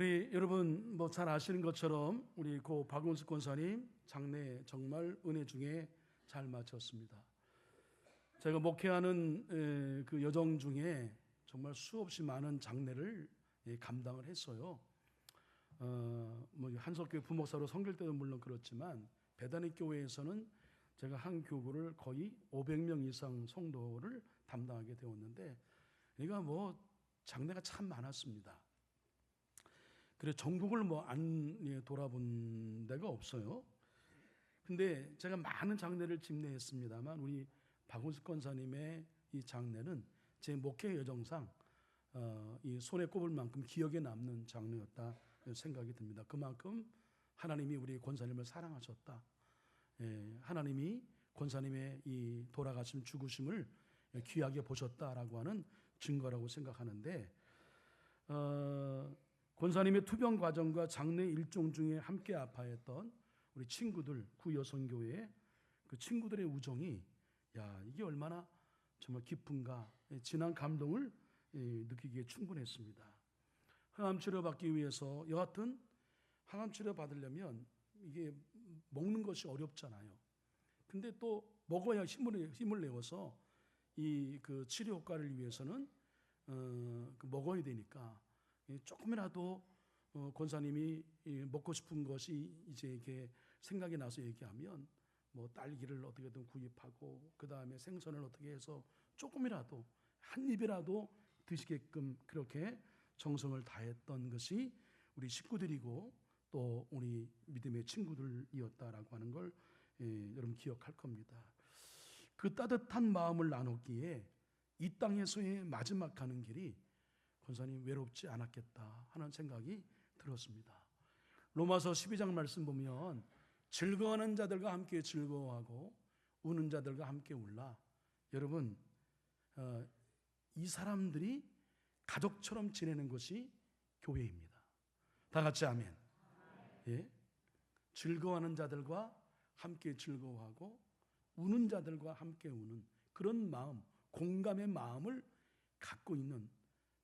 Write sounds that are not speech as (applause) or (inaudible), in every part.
우리 여러분 뭐 잘 아시는 것처럼 우리 고 박원숙 권사님 장례 정말 은혜 중에 잘 마쳤습니다. 제가 목회하는 에, 그 여정 중에 정말 수없이 많은 장례를 예, 감당을 했어요. 어, 뭐 한석교 부목사로 섬길 때도 물론 그렇지만 배단의 교회에서는 제가 한 교구를 거의 500명 이상 성도를 담당하게 되었는데, 그러니까 뭐 장례가 참 많았습니다. 그래 전국을 뭐안 예, 돌아본 데가 없어요. 근데 제가 많은 장례를 집례했습니다만 우리 박원숙 권사님의 이 장례는 제 목회 여정상 어, 이 손에 꼽을 만큼 기억에 남는 장례였다 생각이 듭니다. 그만큼 하나님이 우리 권사님을 사랑하셨다. 예, 하나님이 권사님의 이 돌아가심 죽으심을 귀하게 보셨다라고 하는 증거라고 생각하는데 어, 권사님의 투병 과정과 장례 일정 중에 함께 아파했던 우리 친구들 구여성교회 그 친구들의 우정이 야 이게 얼마나 정말 깊은가 예, 진한 감동을 예, 느끼기에 충분했습니다. 항암 치료 받기 위해서 여하튼 항암 치료 받으려면 이게 먹는 것이 어렵잖아요. 근데 또 먹어야 힘을 힘을 내어서 이 그 치료 효과를 위해서는 어, 그 먹어야 되니까 조금이라도 어, 권사님이 먹고 싶은 것이 이제 이렇게 생각이 나서 얘기하면 뭐 딸기를 어떻게든 구입하고 그 다음에 생선을 어떻게 해서 조금이라도 한 입이라도 드시게끔 그렇게 정성을 다했던 것이 우리 식구들이고 또 우리 믿음의 친구들이었다라고 하는 걸 예, 여러분 기억할 겁니다. 그 따뜻한 마음을 나눴기에 이 땅에서의 마지막 가는 길이 권사님 외롭지 않았겠다 하는 생각이 들었습니다. 로마서 12장 말씀 보면 즐거워하는 자들과 함께 즐거워하고 우는 자들과 함께 울라. 여러분 어, 이 사람들이 가족처럼 지내는 것이 교회입니다. 다 같이 아멘. 예? 즐거워하는 자들과 함께 즐거워하고 우는 자들과 함께 우는 그런 마음, 공감의 마음을 갖고 있는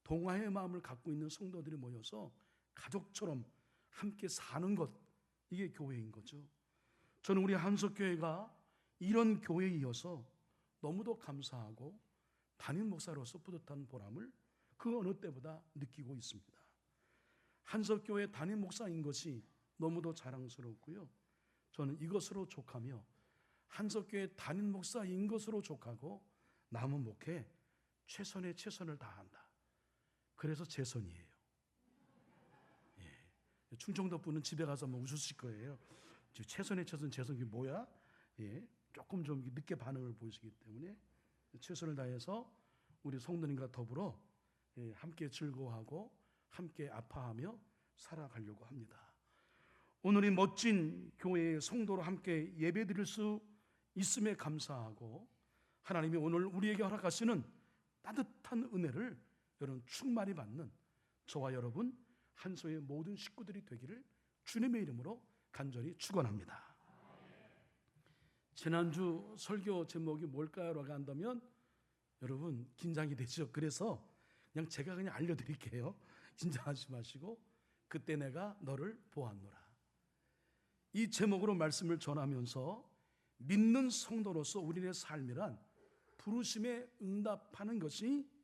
동화의 마음을 갖고 있는 성도들이 모여서 가족처럼 함께 사는 것 이게 교회인 거죠. 저는 우리 한석교회가 이런 교회이어서 너무도 감사하고 담임 목사로서 뿌듯한 보람을 그 어느 때보다 느끼고 있습니다. 한석교회 담임 목사인 것이 너무도 자랑스럽고요. 저는 이것으로 족하며 한석교회 담임 목사인 것으로 족하고 남은 목회 최선의 최선을 다한다. 그래서 최선이에요. 예. 충청도 분은 집에 가서 뭐 웃으실 거예요. 최선의 최선 최선이 뭐야? 예. 조금 좀 늦게 반응을 보이시기 때문에 최선을 다해서 우리 성도님과 더불어 예, 함께 즐거워하고 함께 아파하며 살아가려고 합니다. 오늘 이 멋진 교회의 성도로 함께 예배 드릴 수 있음에 감사하고 하나님이 오늘 우리에게 허락하시는 따뜻한 은혜를 여러분 충만히 받는 저와 여러분 한소의 모든 식구들이 되기를 주님의 이름으로 간절히 축원합니다. 지난주 설교 제목이 뭘까요라고 한다면 여러분 긴장이 되죠. 그래서 그냥 제가 그냥 알려드릴게요. (laughs) 긴장하지 마시고 그때 내가 너를 보았노라. 이 제목으로 말씀을 전하면서 믿는 성도로서 우리의 삶이란 부르심에 응답하는 것이 예,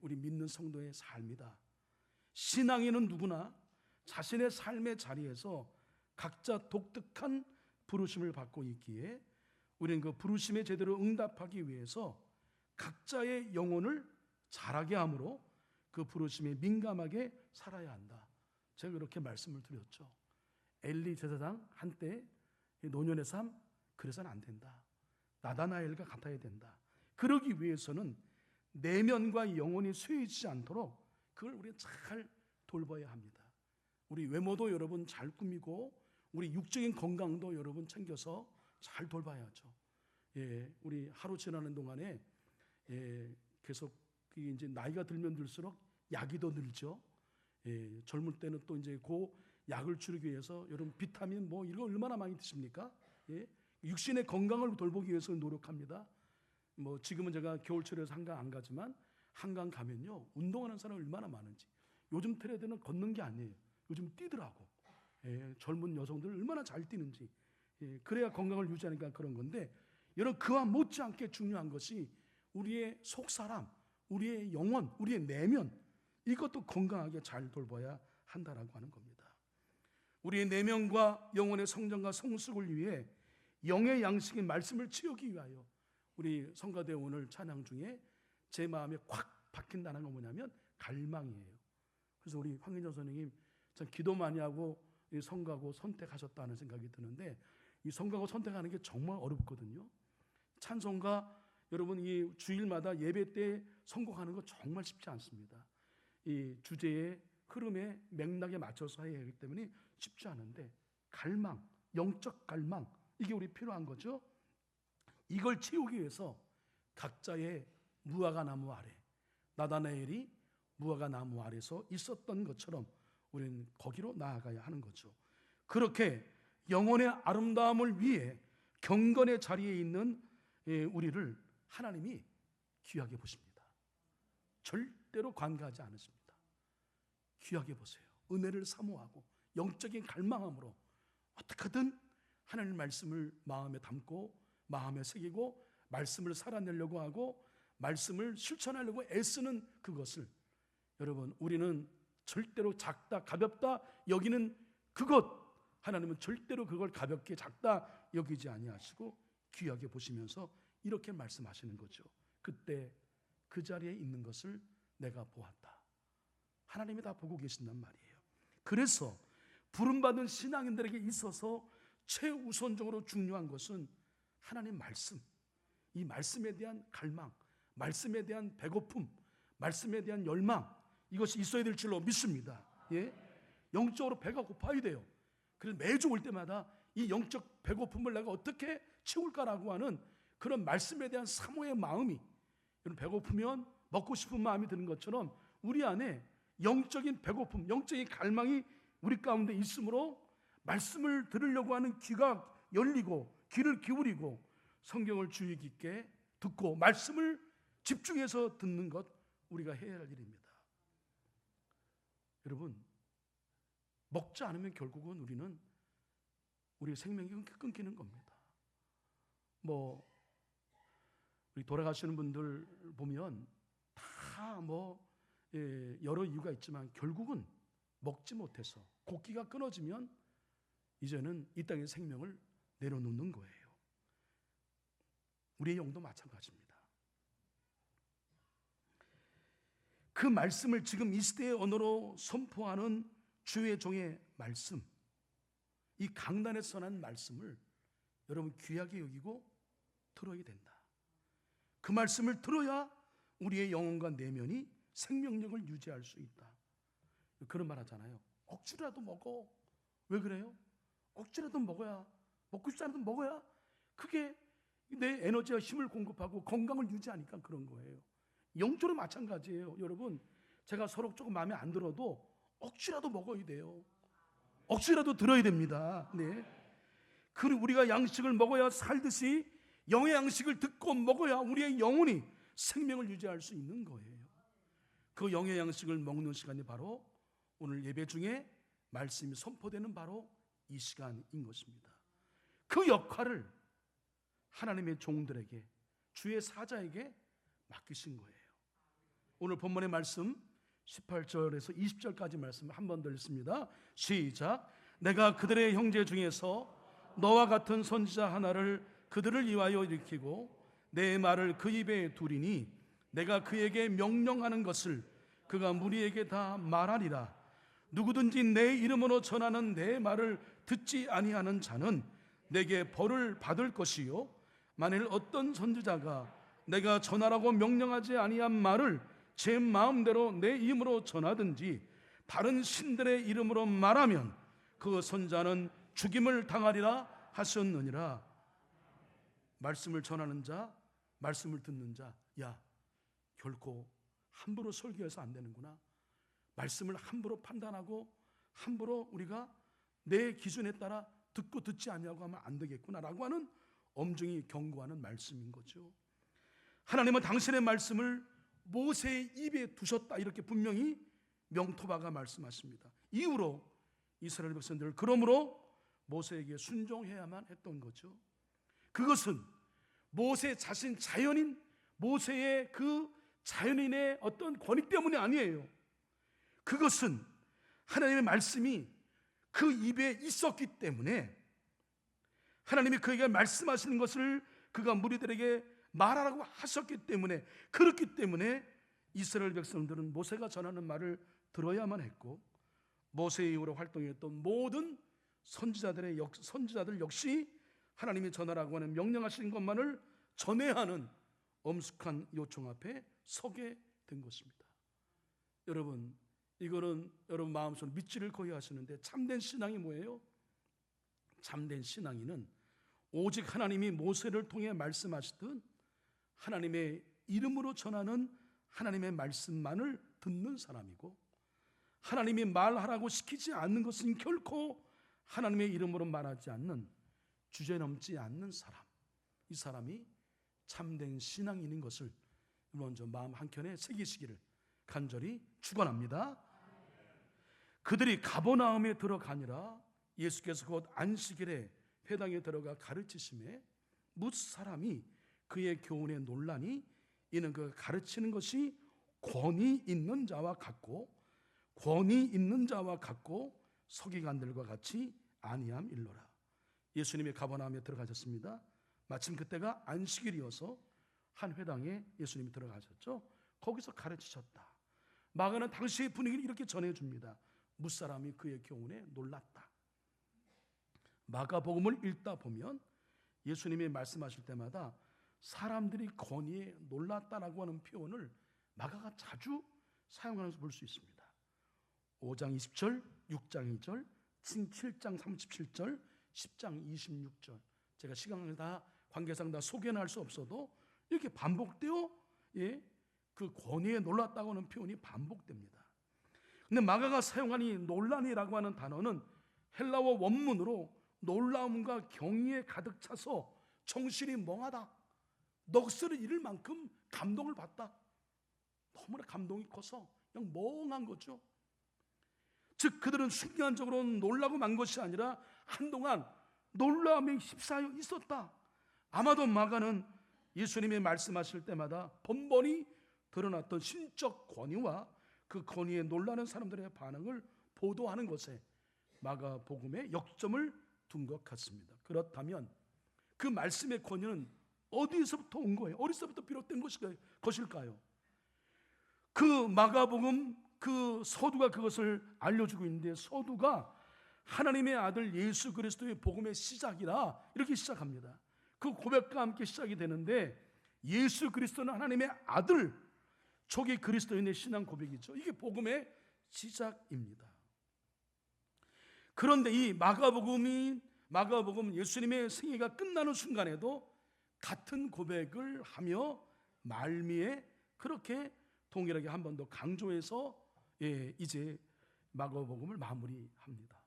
우리 믿는 성도의 삶이다. 신앙인은 누구나 자신의 삶의 자리에서 각자 독특한 부르심을 받고 있기에 우리는 그 부르심에 제대로 응답하기 위해서 각자의 영혼을 자라게 함으로 그 부르심에 민감하게 살아야 한다. 제가 그렇게 말씀을 드렸죠. 엘리 제사장 한때 노년의 삶 그래서는 안 된다. 나다나엘과 같아야 된다. 그러기 위해서는 내면과 영혼이 쇠해지지 않도록 그걸 우리가 잘 돌봐야 합니다. 우리 외모도 여러분 잘 꾸미고 우리 육적인 건강도 여러분 챙겨서 잘 돌봐야죠. 예, 우리 하루 지나는 동안에 예, 계속 이제 나이가 들면 들수록 약이 더 늘죠. 예, 젊을 때는 또 이제 그 약을 줄이기 위해서 여러분 비타민 뭐 이거 얼마나 많이 드십니까? 예, 육신의 건강을 돌보기 위해서 노력합니다. 뭐 지금은 제가 겨울철에서 한강 안 가지만 한강 가면요 운동하는 사람 얼마나 많은지 요즘 트레드는 걷는 게 아니에요. 요즘 뛰더라고. 예, 젊은 여성들 얼마나 잘 뛰는지. 예, 그래야 건강을 유지하니까 그런 건데 여러분 그와 못지않게 중요한 것이 우리의 속사람, 우리의 영혼, 우리의 내면 이것도 건강하게 잘 돌봐야 한다라고 하는 겁니다. 우리의 내면과 영혼의 성장과 성숙을 위해 영의 양식인 말씀을 채우기 위하여 우리 성가대 오늘 찬양 중에 제 마음에 콱 박힌다는 건 뭐냐면 갈망이에요. 그래서 우리 황인정 선생님 참 기도 많이 하고 이 성가고 선택하셨다는 생각이 드는데 이 성가고 선택하는 게 정말 어렵거든요. 찬송가 여러분 이 주일마다 예배 때 선곡하는 거 정말 쉽지 않습니다. 이 주제의 흐름에 맥락에 맞춰서 해야 하기 때문에 쉽지 않은데 갈망, 영적 갈망 이게 우리 필요한 거죠. 이걸 채우기 위해서 각자의 무화과 나무 아래 나다나엘이 무화과 나무 아래서 있었던 것처럼 우리는 거기로 나아가야 하는 거죠. 그렇게 영혼의 아름다움을 위해 경건의 자리에 있는 예, 우리를 하나님이 귀하게 보십니다. 절대로 관가하지 않으십니다. 귀하게 보세요. 은혜를 사모하고 영적인 갈망함으로 어떻게든 하나님 말씀을 마음에 담고 마음에 새기고 말씀을 살아내려고 하고 말씀을 실천하려고 애쓰는 그것을 여러분 우리는 절대로 작다 가볍다 여기는 그것 하나님은 절대로 그걸 가볍게 작다 여기지 아니하시고 귀하게 보시면서 이렇게 말씀하시는 거죠. 그때 그 자리에 있는 것을 내가 보았다. 하나님이 다 보고 계신단 말이에요. 그래서 부름받은 신앙인들에게 있어서 최우선적으로 중요한 것은 하나님 말씀, 이 말씀에 대한 갈망, 말씀에 대한 배고픔, 말씀에 대한 열망 이것이 있어야 될 줄로 믿습니다. 예? 영적으로 배가 고파야 돼요. 그래서 매주 올 때마다 이 영적 배고픔을 내가 어떻게 채울까라고 하는 그런 말씀에 대한 사모의 마음이 여러분 배고프면 먹고 싶은 마음이 드는 것처럼 우리 안에 영적인 배고픔, 영적인 갈망이 우리 가운데 있으므로 말씀을 들으려고 하는 귀가 열리고 귀를 기울이고 성경을 주의 깊게 듣고 말씀을 집중해서 듣는 것 우리가 해야 할 일입니다. 여러분 먹지 않으면 결국은 우리는 우리 생명이 끊기는 겁니다. 뭐 우리 돌아가시는 분들 보면 다뭐 예, 여러 이유가 있지만 결국은 먹지 못해서 곡기가 끊어지면 이제는 이 땅의 생명을 내려놓는 거예요. 우리의 영도 마찬가지입니다. 그 말씀을 지금 이 시대의 언어로 선포하는 주의 종의 말씀, 이 강단에서 전한 말씀을 여러분 귀하게 여기고 들어야 된다. 그 말씀을 들어야 우리의 영혼과 내면이 생명력을 유지할 수 있다. 그런 말 하잖아요. 억지라도 먹어. 왜 그래요? 억지라도 먹어야 먹고 싶지 않아도 먹어야 그게 내 에너지와 힘을 공급하고 건강을 유지하니까 그런 거예요. 영적으로 마찬가지예요. 여러분, 제가 서로 조금 마음에 안 들어도 억지라도 먹어야 돼요. 억지라도 들어야 됩니다. 네. 그 우리가 양식을 먹어야 살듯이 영의 양식을 듣고 먹어야 우리의 영혼이 생명을 유지할 수 있는 거예요. 그 영의 양식을 먹는 시간이 바로 오늘 예배 중에 말씀이 선포되는 바로 이 시간인 것입니다. 그 역할을 하나님의 종들에게 주의 사자에게 맡기신 거예요. 오늘 본문의 말씀 18절에서 20절까지 말씀 한 번 더 읽습니다. 시작. 내가 그들의 형제 중에서 너와 같은 선지자 하나를 그들을 위하여 일으키고 내 말을 그 입에 두리니 내가 그에게 명령하는 것을 그가 무리에게 다 말하리라. 누구든지 내 이름으로 전하는 내 말을 듣지 아니하는 자는 내게 벌을 받을 것이요. 만일 어떤 선지자가 내가 전하라고 명령하지 아니한 말을 제 마음대로 내 힘으로 전하든지 다른 신들의 이름으로 말하면 그 선자는 죽임을 당하리라 하셨느니라. 말씀을 전하는 자 말씀을 듣는 자야 결코 함부로 설교해서 안 되는구나. 말씀을 함부로 판단하고 함부로 우리가 내 기준에 따라 듣고 듣지 아니하고 하면 안 되겠구나라고 하는 엄중히 경고하는 말씀인 거죠. 하나님은 당신의 말씀을 모세의 입에 두셨다 이렇게 분명히 명토바가 말씀하십니다. 이후로 이스라엘 백성들 그러므로 모세에게 순종해야만 했던 거죠. 그것은 모세 자신 자연인 모세의 그 자연인의 어떤 권위 때문이 아니에요. 그것은 하나님의 말씀이 그 입에 있었기 때문에 하나님이 그에게 말씀하시는 것을 그가 무리들에게 말하라고 하셨기 때문에 그렇기 때문에 이스라엘 백성들은 모세가 전하는 말을 들어야만 했고 모세 이후로 활동했던 모든 선지자들의 역, 선지자들 역시 하나님이 전하라고 하는 명령하신 것만을 전해야 하는 엄숙한 요청 앞에 서게 된 것입니다. 여러분, 이거는 여러분 마음속으로 믿지를 거의 하시는데 참된 신앙이 뭐예요? 참된 신앙이는 오직 하나님이 모세를 통해 말씀하시듯 하나님의 이름으로 전하는 하나님의 말씀만을 듣는 사람이고 하나님이 말하라고 시키지 않는 것은 결코 하나님의 이름으로 말하지 않는 주제 넘지 않는 사람. 이 사람이 참된 신앙인인 것을 먼저 마음 한켠에 새기시기를 간절히 축원합니다. 그들이 가버나움에 들어가니라 예수께서 곧 안식일에 회당에 들어가 가르치심에 무 사람이 그의 교훈에 논란이 이는 그 가르치는 것이 권위 있는 자와 같고 권위 있는 자와 같고 서기관들과 같이 아니함 일러라. 예수님이 가버나움에 들어가셨습니다. 마침 그때가 안식일이어서 한 회당에 예수님이 들어가셨죠. 거기서 가르치셨다. 마가는 당시의 분위기를 이렇게 전해줍니다. 무사람이 그의 교훈에 놀랐다. 마가복음을 읽다 보면 예수님이 말씀하실 때마다 사람들이 권위에 놀랐다라고 하는 표현을 마가가 자주 사용하는 것을 볼수 있습니다. 5장 20절, 6장 2절, 7장 37절, 10장 26절. 제가 시간을 다 관계상 다 소개는 할 수 없어도 이렇게 반복되어 예, 그 권위에 놀랐다고 하는 표현이 반복됩니다. 근데 마가가 사용한 이 논란이라고 하는 단어는 헬라어 원문으로 놀라움과 경의에 가득 차서 정신이 멍하다. 넋을 잃을 만큼 감동을 받다. 너무나 감동이 커서 그냥 멍한 거죠. 즉 그들은 순간적으로 놀라고 만 것이 아니라 한동안 놀라움에 휩싸여 있었다. 아마도 마가는 예수님이 말씀하실 때마다 번번이 드러났던 신적 권위와 그 권위에 놀라는 사람들의 반응을 보도하는 것에 마가복음의 역점을 둔 것 같습니다. 그렇다면 그 말씀의 권위는 어디서부터 온 거예요? 어디서부터 비롯된 것일까요? 그 마가복음 그 서두가 그것을 알려주고 있는데 서두가 하나님의 아들 예수 그리스도의 복음의 시작이라 이렇게 시작합니다. 그 고백과 함께 시작이 되는데 예수 그리스도는 하나님의 아들 초기 그리스도인의 신앙 고백이죠. 이게 복음의 시작입니다. 그런데 이 마가복음이 마가복음 예수님의 생애가 끝나는 순간에도 같은 고백을 하며 말미에 그렇게 동일하게 한 번 더 강조해서 예, 이제 마가복음을 마무리합니다.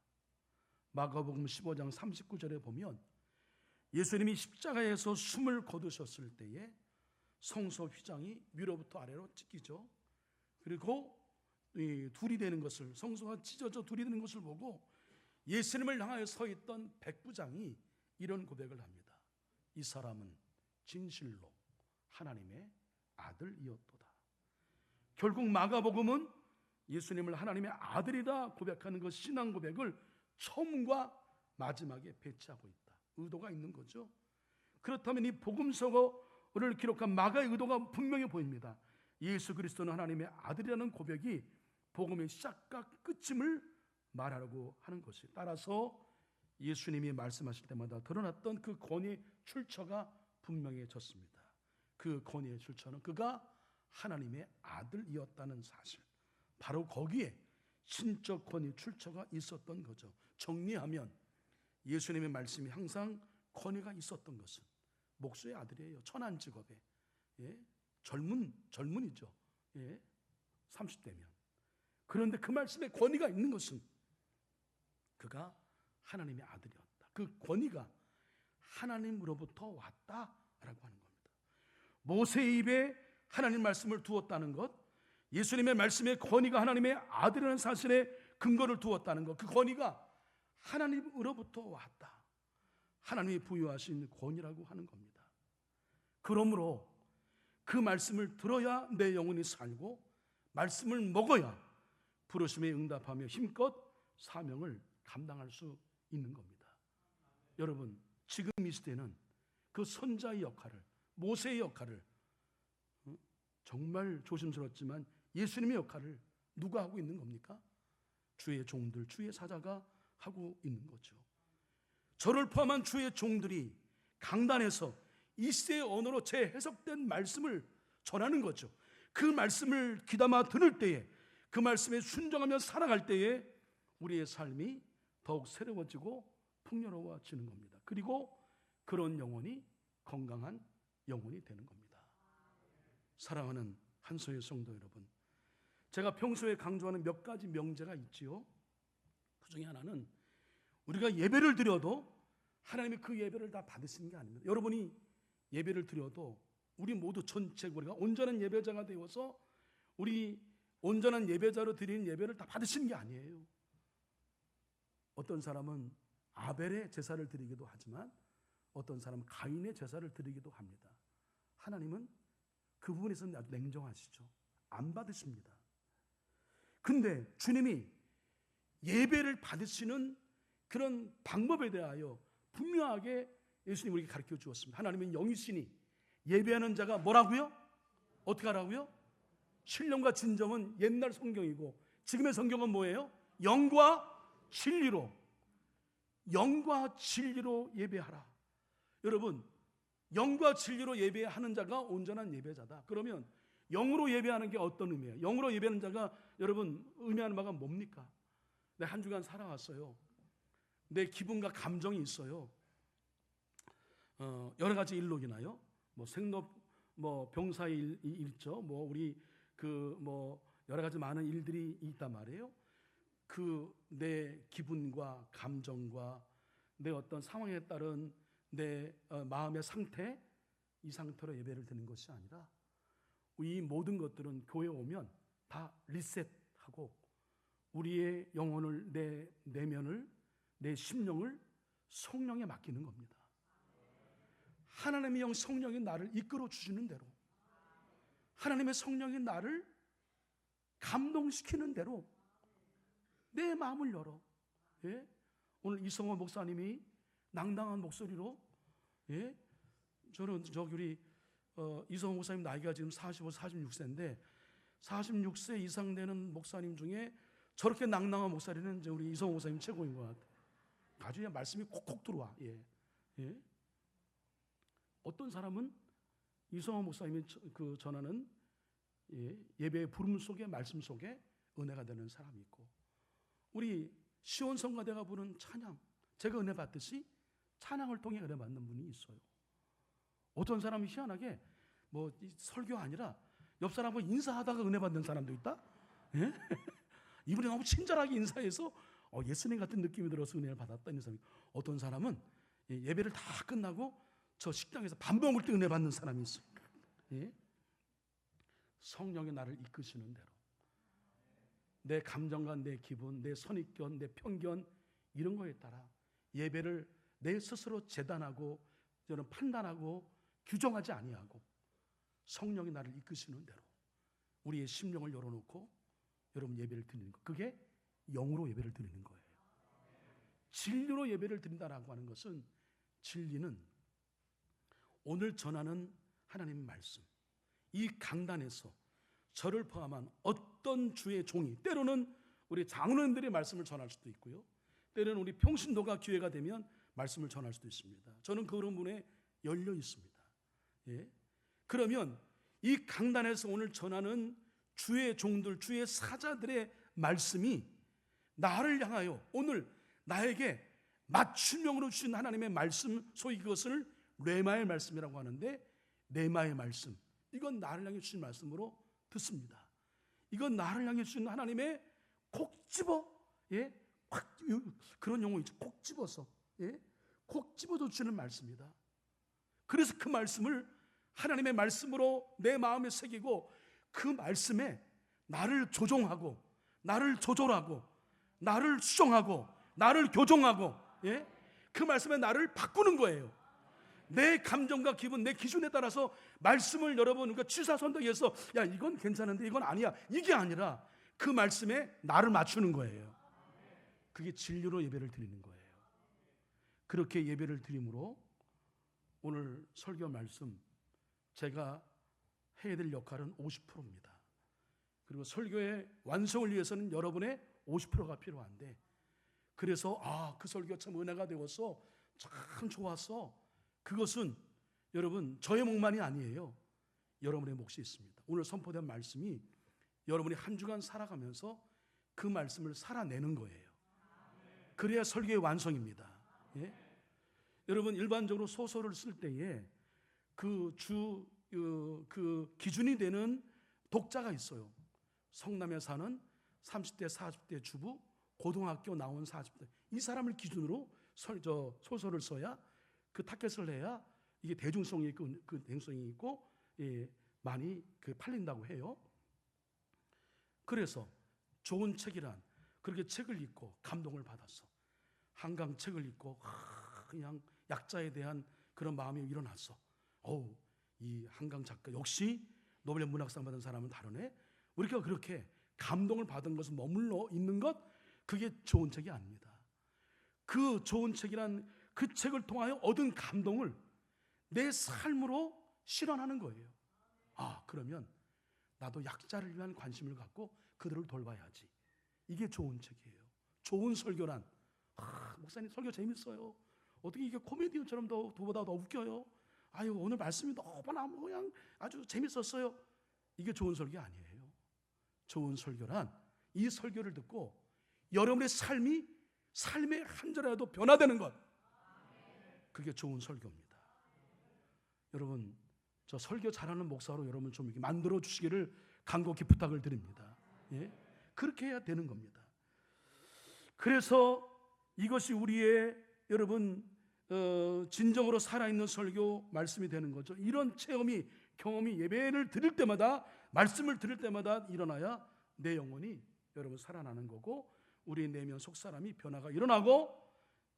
마가복음 15장 39절에 보면 예수님이 십자가에서 숨을 거두셨을 때에 성소 휘장이 위로부터 아래로 찢기죠. 그리고 둘이 되는 것을 성소가 찢어져 둘이 되는 것을 보고 예수님을 향하여 서 있던 백부장이 이런 고백을 합니다. 이 사람은 진실로 하나님의 아들이었도다. 결국 마가복음은 예수님을 하나님의 아들이다 고백하는 그 신앙 고백을 처음과 마지막에 배치하고 있다. 의도가 있는 거죠. 그렇다면 이 복음서 를 기록한 마가의 의도가 분명히 보입니다. 예수 그리스도는 하나님의 아들이라는 고백이 복음의 시작과 끝임을 말하려고 하는 것이 따라서 예수님이 말씀하실 때마다 드러났던 그 권위 출처가 분명해졌습니다. 그 권위의 출처는 그가 하나님의 아들이었다는 사실. 바로 거기에 신적 권위 출처가 있었던 거죠. 정리하면 예수님의 말씀이 항상 권위가 있었던 것은 목수의 아들이에요. 천한 직업에 예? 젊은 젊은이죠. 예? 30대면 그런데 그 말씀에 권위가 있는 것은 그가 하나님의 아들이었다. 그 권위가 하나님으로부터 왔다라고 하는 겁니다. 모세 입에 하나님 말씀을 두었다는 것, 예수님의 말씀에 권위가 하나님의 아들이라는 사실에 근거를 두었다는 것. 그 권위가 하나님으로부터 왔다. 하나님이 부여하신 권위라고 하는 겁니다. 그러므로 그 말씀을 들어야 내 영혼이 살고 말씀을 먹어야 부르심에 응답하며 힘껏 사명을 감당할 수 있는 겁니다. 여러분, 지금 이 시대는 그 선자의 역할을 모세의 역할을 어? 정말 조심스럽지만 예수님의 역할을 누가 하고 있는 겁니까? 주의 종들, 주의 사자가 하고 있는 거죠. 저를 포함한 주의 종들이 강단에서 이 시대의 언어로 재해석된 말씀을 전하는 거죠. 그 말씀을 귀담아 들을 때에 그 말씀에 순종하며 살아갈 때에 우리의 삶이 더욱 새로워지고 풍요로워지는 겁니다. 그리고 그런 영혼이 건강한 영혼이 되는 겁니다. 사랑하는 한소의 성도 여러분, 제가 평소에 강조하는 몇 가지 명제가 있지요. 그 중에 하나는 우리가 예배를 드려도 하나님이 그 예배를 다 받으시는 게 아닙니다. 여러분이 예배를 드려도 우리 모두 전체 우리가 온전한 예배자가 되어서 우리 온전한 예배자로 드리는 예배를 다 받으시는 게 아니에요. 어떤 사람은 아벨의 제사를 드리기도 하지만 어떤 사람은 가인의 제사를 드리기도 합니다. 하나님은 그 부분에서는 아주 냉정하시죠. 안 받으십니다. 근데 주님이 예배를 받으시는 그런 방법에 대하여 분명하게 예수님 우리에게 가르쳐 주었습니다. 하나님은 영이시니 예배하는 자가 뭐라고요? 어떻게 하라고요? 신령과 진정은 옛날 성경이고 지금의 성경은 뭐예요? 영과 진리로 영과 진리로 예배하라. 여러분, 영과 진리로 예배하는 자가 온전한 예배자다. 그러면 영으로 예배하는 게 어떤 의미예요? 영으로 예배하는 자가 여러분 의미하는 바가 뭡니까? 내 한 주간 살아왔어요. 내 기분과 감정이 있어요. 어, 여러 가지 일로 인하여 뭐 생로 뭐 병사 일, 일죠. 뭐 우리 그 뭐 여러 가지 많은 일들이 있단 말이에요. 그 내 기분과 감정과 내 어떤 상황에 따른 내 어, 마음의 상태 이 상태로 예배를 드리는 것이 아니라 이 모든 것들은 교회 오면 다 리셋하고 우리의 영혼을 내 내면을 내 심령을 성령에 맡기는 겁니다. 하나님의 영 성령이 나를 이끌어 주시는 대로 하나님의 성령이 나를 감동시키는 대로 내 마음을 열어. 예? 오늘 이성호 목사님이 낭당한 목소리로 예? 저는 저기 우리 어, 이성호 목사님 나이가 지금 45, 46세인데 46세 이상 되는 목사님 중에 저렇게 낭낭한 목사리는 우리 이성호 목사님 최고인 것 같아요. 아주 그냥 말씀이 콕콕 들어와. 예. 예. 어떤 사람은 이성호 목사님이 저- 그 전하는 예, 예배의 부름 속에 말씀 속에 은혜가 되는 사람이 있고 우리 시온 성가대가 부른 찬양 제가 은혜 받듯이 찬양을 통해 은혜 받는 분이 있어요. 어떤 사람이 희한하게 뭐이 설교 아니라 옆 사람하고 인사하다가 은혜 받는 사람도 있다. 예? (laughs) 이분이 너무 친절하게 인사해서 어, 예수님 같은 느낌이 들어서 은혜를 받았다 는 사람이 어떤 사람은 예, 예배를 다 끝나고 저 식당에서 밥 먹을 때 은혜 받는 사람이 있어요. 예? 성령이 나를 이끄시는 대로 내 감정과 내 기분, 내 선입견, 내 편견 이런 거에 따라 예배를 내 스스로 재단하고 저는 판단하고 규정하지 아니하고 성령이 나를 이끄시는 대로 우리의 심령을 열어놓고 여러분 예배를 드리는 것 그게 영으로 예배를 드리는 거예요. 진리로 예배를 드린다라고 하는 것은 진리는 오늘 전하는 하나님의 말씀 이 강단에서 저를 포함한 어떤 주의 종이 때로는 우리 장로님들의 말씀을 전할 수도 있고요. 때로는 우리 평신도가 기회가 되면 말씀을 전할 수도 있습니다. 저는 그런 분에 열려 있습니다. 예. 그러면 이 강단에서 오늘 전하는 주의 종들, 주의 사자들의 말씀이 나를 향하여 오늘 나에게 맞춤형으로 주신 하나님의 말씀, 소위 그것을 레마의 말씀이라고 하는데 레마의 말씀. 이건 나를 향해 주신 말씀으로 듣습니다. 이건 나를 향해 주신 하나님의 콕 집어 예? 확 그런 용어 있죠. 콕 집어서 예? 콕 집어서 주시는 말씀이다. 그래서 그 말씀을 하나님의 말씀으로 내 마음에 새기고 그 말씀에 나를 조종하고 나를 조절하고 나를 수정하고 나를 교정하고 예? 그 말씀에 나를 바꾸는 거예요. 내 감정과 기분, 내 기준에 따라서 말씀을 여러분 그러니까 취사 선택해서 야 이건 괜찮은데 이건 아니야 이게 아니라 그 말씀에 나를 맞추는 거예요. 그게 진리로 예배를 드리는 거예요. 그렇게 예배를 드림으로 오늘 설교 말씀 제가 해야 될 역할은 50%입니다. 그리고 설교의 완성을 위해서는 여러분의 50%가 필요한데 그래서 아, 그 설교 참 은혜가 되었어. 참 좋았어. 그것은 여러분 저의 몫만이 아니에요. 여러분의 몫이 있습니다. 오늘 선포된 말씀이 여러분이 한 주간 살아가면서 그 말씀을 살아내는 거예요. 그래야 설교의 완성입니다. 예? 여러분 일반적으로 소설을 쓸 때에 그주그 기준이 되는 독자가 있어요. 성남에 사는 30대 40대 주부 고등학교 나온 40대 이 사람을 기준으로 설, 저, 소설을 써야 그 타켓을 내야 이게 대중성이 있고 그 대중성이 있고 예, 많이 그 팔린다고 해요. 그래서 좋은 책이란 그렇게 책을 읽고 감동을 받았어. 한강 책을 읽고 하, 그냥 약자에 대한 그런 마음이 일어났어. 어우 이 한강 작가 역시 노벨 문학상 받은 사람은 다르네. 우리가 그렇게 감동을 받은 것은 머물러 있는 것 그게 좋은 책이 아닙니다. 그 좋은 책이란 그 책을 통하여 얻은 감동을 내 삶으로 실현하는 거예요. 아, 그러면 나도 약자를 위한 관심을 갖고 그들을 돌봐야지. 이게 좋은 책이에요. 좋은 설교란 아, 목사님 설교 재밌어요. 어떻게 이게 코미디언처럼 더 보다 더 웃겨요? 아유 오늘 말씀이 너무나 그냥 아주 재밌었어요. 이게 좋은 설교 아니에요. 좋은 설교란 이 설교를 듣고 여러분의 삶이 삶의 한 절에라도 변화되는 것. 그게 좋은 설교입니다. 여러분 저 설교 잘하는 목사로 여러분 좀 만들어 주시기를 간곡히 부탁을 드립니다. 예? 그렇게 해야 되는 겁니다. 그래서 이것이 우리의 여러분 어, 진정으로 살아있는 설교 말씀이 되는 거죠. 이런 체험이 경험이 예배를 드릴 때마다 말씀을 들을 때마다 일어나야 내 영혼이 여러분 살아나는 거고 우리 내면 속 사람이 변화가 일어나고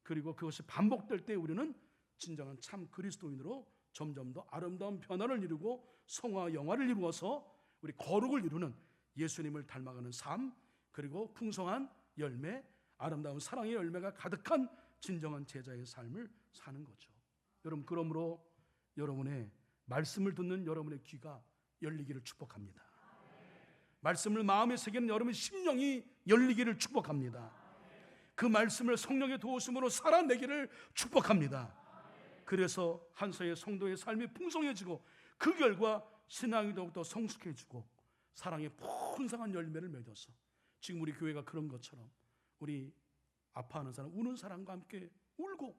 그리고 그것이 반복될 때 우리는 진정한 참 그리스도인으로 점점 더 아름다운 변화를 이루고 성화 영화를 이루어서 우리 거룩을 이루는 예수님을 닮아가는 삶 그리고 풍성한 열매 아름다운 사랑의 열매가 가득한 진정한 제자의 삶을 사는 거죠. 여러분 그러므로 여러분의 말씀을 듣는 여러분의 귀가 열리기를 축복합니다. 말씀을 마음에 새기는 여러분의 심령이 열리기를 축복합니다. 그 말씀을 성령의 도우심으로 살아내기를 축복합니다. 그래서 한서의 성도의 삶이 풍성해지고 그 결과 신앙이 더욱더 성숙해지고 사랑의 풍성한 열매를 맺어서 지금 우리 교회가 그런 것처럼 우리 아파하는 사람, 우는 사람과 함께 울고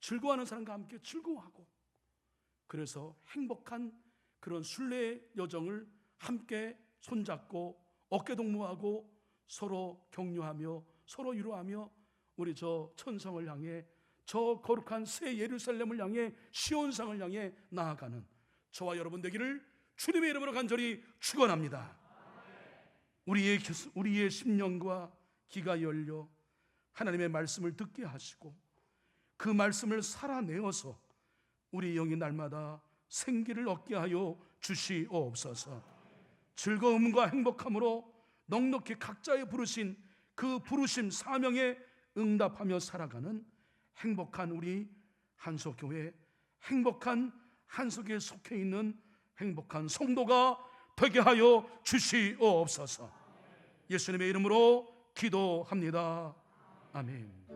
즐거워하는 사람과 함께 즐거워하고 그래서 행복한 그런 순례의 여정을 함께 손잡고 어깨 동무하고 서로 격려하며 서로 위로하며 우리 저 천성을 향해 저 거룩한 새 예루살렘을 향해 시온상을 향해 나아가는 저와 여러분 되기를 주님의 이름으로 간절히 축원합니다. 우리의 우리의 심령과 귀가 열려 하나님의 말씀을 듣게 하시고 그 말씀을 살아내어서 우리 영이 날마다 생기를 얻게 하여 주시옵소서. 즐거움과 행복함으로 넉넉히 각자의 부르신 그 부르심 사명에 응답하며 살아가는 행복한 우리 한석교회 행복한 한석에 속해 있는 행복한 성도가 되게 하여 주시옵소서. 예수님의 이름으로 기도합니다. 아멘.